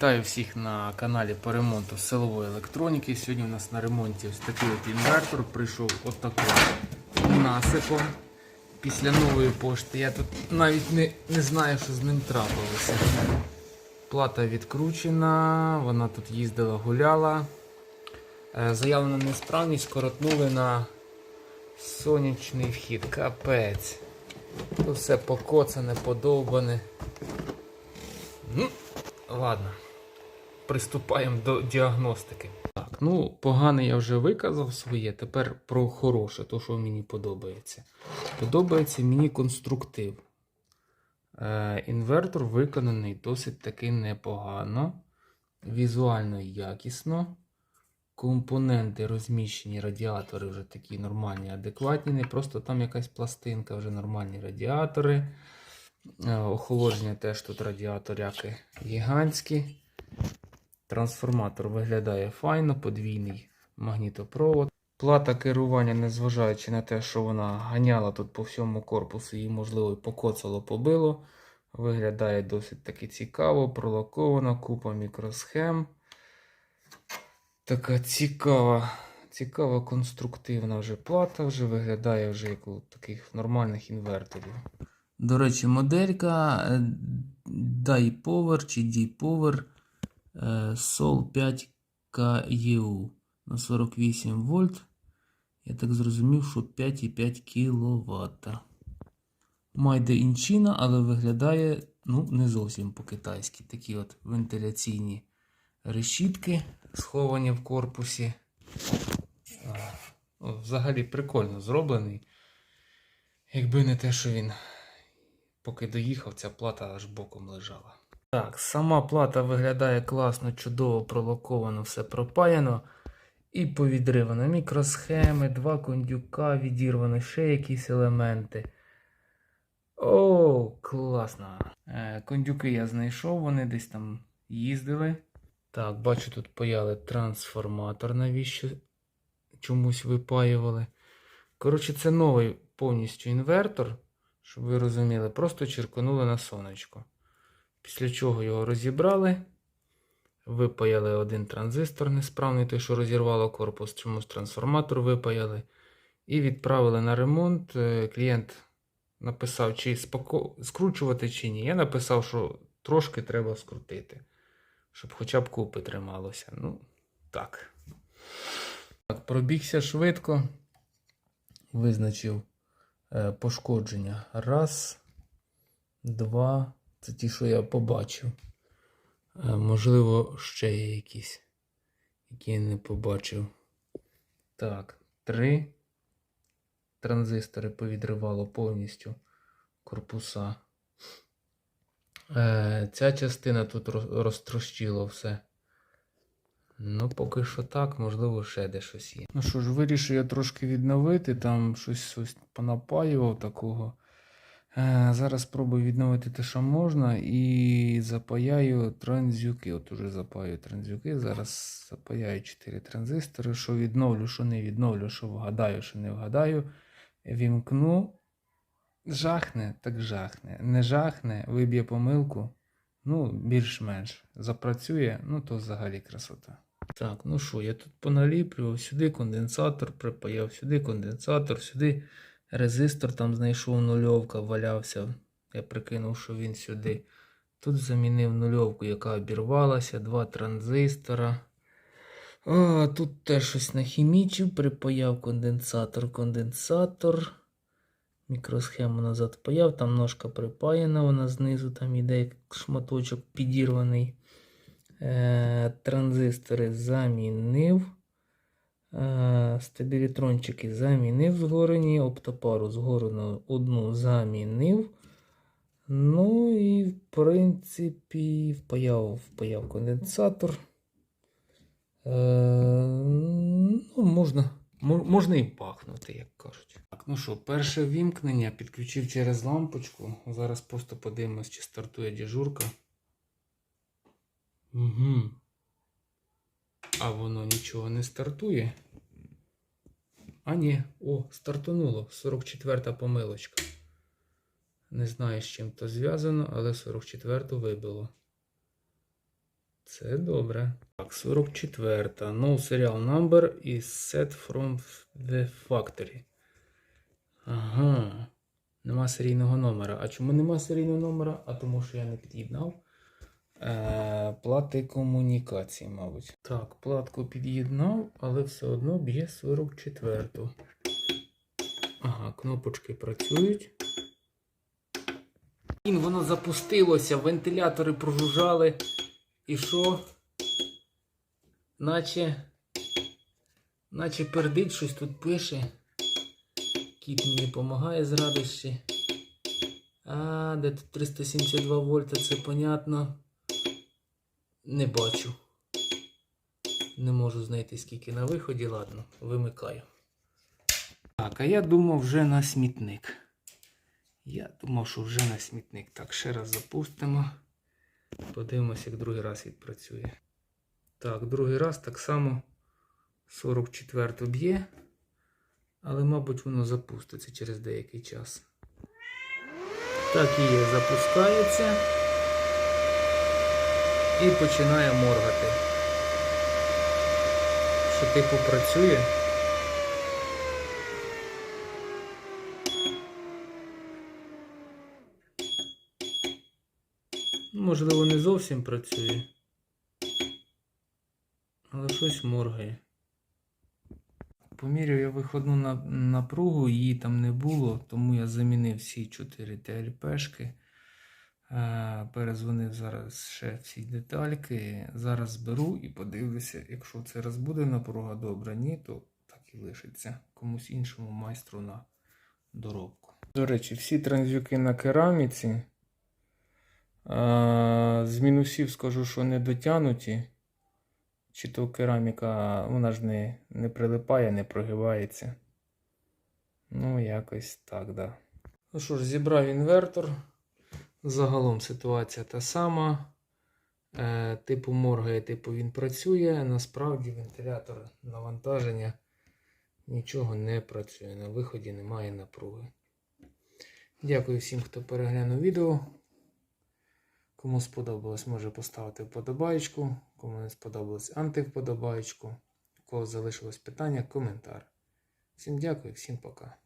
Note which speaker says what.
Speaker 1: Вітаю всіх на каналі по ремонту силової електроніки. Сьогодні у нас на ремонті ось такий от інвертор. Прийшов отаким насипом. Після нової пошти я тут навіть не, не знаю, що з ним трапилося. Плата відкручена, вона тут їздила, гуляла. Е, Заявлена несправність коротнули на сонячний вхід. Капець. Тут все покоцане, подовбане. Ну, ладно. Приступаємо до діагностики. Так, ну, погане я вже виказав своє. Тепер про хороше, то, що мені подобається. Подобається мені конструктив. Е, інвертор виконаний досить таки непогано. Візуально якісно. Компоненти розміщені, радіатори вже такі нормальні, адекватні. Не просто там якась пластинка, вже нормальні радіатори. Е, Охолодження теж тут радіаторяки гігантські. Трансформатор виглядає файно, подвійний магнітопровод. Плата керування, незважаючи на те, що вона ганяла тут по всьому корпусу і, можливо, покоцало, побило. Виглядає досить таки цікаво, пролакована, купа мікросхем. Така цікава, цікава конструктивна вже плата, вже виглядає вже як у таких нормальних інверторів. До речі, моделька е, DiPower чи D-Power Sol 5KEU на 48 вольт. Я так зрозумів, що 5,5 кВт. Майде інчина, але виглядає ну, не зовсім по-китайськи. Такі от вентиляційні решітки, сховані в корпусі. Взагалі прикольно зроблений. Якби не те, що він поки доїхав, ця плата аж боком лежала. Так, сама плата виглядає класно, чудово пролоковано, все пропаяно. І повідривано. Мікросхеми, два кондюка, відірвано, ще якісь елементи. О, класно. Е, кондюки я знайшов, вони десь там їздили. Так, бачу, тут паяли трансформатор, навіщо чомусь випаювали. Коротше, це новий повністю інвертор, щоб ви розуміли, просто черканули на сонечко. Після чого його розібрали. Випаяли один транзистор несправний, той, що розірвало корпус, чомусь трансформатор випаяли. І відправили на ремонт. Е, Клієнт написав, чи споко... скручувати, чи ні. Я написав, що трошки треба скрутити, щоб хоча б купи трималося. Ну, так. Так, пробігся швидко. Визначив е, пошкодження. Раз, два. Це ті, що я побачив. Е, Можливо, ще є якісь, які я не побачив. Так, три. Транзистори повідривало повністю корпуса. Е, ця частина тут роз- розтрощило все. Ну, поки що так, можливо, ще де щось є. Ну що ж, вирішив я трошки відновити, там щось, щось понапаював такого. Е, Зараз спробую відновити те, що можна, і запаяю транзюки. От уже запаю транзюки. Зараз запаяю 4 транзистори. Що відновлю, що не відновлю, що вгадаю, що не вгадаю. Вімкну. Жахне, так жахне. Не жахне, виб'є помилку. Ну, більш-менш. Запрацює, ну то взагалі красота. Так, ну що, я тут поналіплював, сюди конденсатор припаяв, сюди конденсатор, сюди резистор там знайшов нульовка, валявся. Я прикинув, що він сюди. Тут замінив нульовку, яка обірвалася, два транзистора. А, тут теж щось нахімічив, припаяв конденсатор, конденсатор. Мікросхему назад паяв, там ножка припаяна, вона знизу там іде як шматочок підірваний. Е, транзистори замінив. Е, стабілітрончики замінив згорені, оптопару згорену одну замінив. Ну і, в принципі, впаяв, впаяв конденсатор. Е, ну, можна, можна і пахнути, як кажуть. Так, ну що, перше вімкнення підключив через лампочку. Зараз просто подивимось, чи стартує дежурка. Угу. А воно нічого не стартує. А ні, о, стартануло. 44-та помилочка. Не знаю, з чим то зв'язано, але 44-ту вибило. Це добре. Так, 44-та. No serial number is set from the factory. Ага. Нема серійного номера. А чому нема серійного номера? А тому що я не під'єднав. Е, плати комунікації, мабуть. Так, платку під'єднав, але все одно б'є 44. Ага, кнопочки працюють. Блін, Воно запустилося, вентилятори прожужжали. І що? Наче. Наче пердить щось тут пише. Кіт мені допомагає з радості. А, де тут 372 вольта, це понятно. Не бачу. Не можу знайти скільки на виході, ладно, вимикаю. Так, а я думав вже на смітник. Я думав, що вже на смітник. Так, ще раз запустимо. Подивимося, як другий раз відпрацює. Так, другий раз так само 44 б'є. Але, мабуть, воно запуститься через деякий час. Так і є, запускається. І починає моргати. Що типу працює. Можливо, не зовсім працює. Але щось моргає. Поміряв я виходну на- напругу, її там не було, тому я замінив всі 4 ТЛПшки. Е, Перезвонив зараз ще всі детальки. Зараз зберу і подивлюся, якщо це раз буде напруга добра, ні, то так і лишиться. Комусь іншому майстру на доробку. До речі, всі транзюки на кераміці. З мінусів скажу, що не дотянуті. Чи то кераміка, вона ж не, не прилипає, не прогибається. Ну, якось так, да. Ну що ж, зібрав інвертор. Загалом ситуація та сама. Е, типу моргає, типу він працює. Насправді вентилятор навантаження нічого не працює. На виході немає напруги. Дякую всім, хто переглянув відео. Кому сподобалось, може поставити вподобайку. Кому не сподобалось, антивподобайку. У кого залишилось питання, коментар. Всім дякую, всім пока.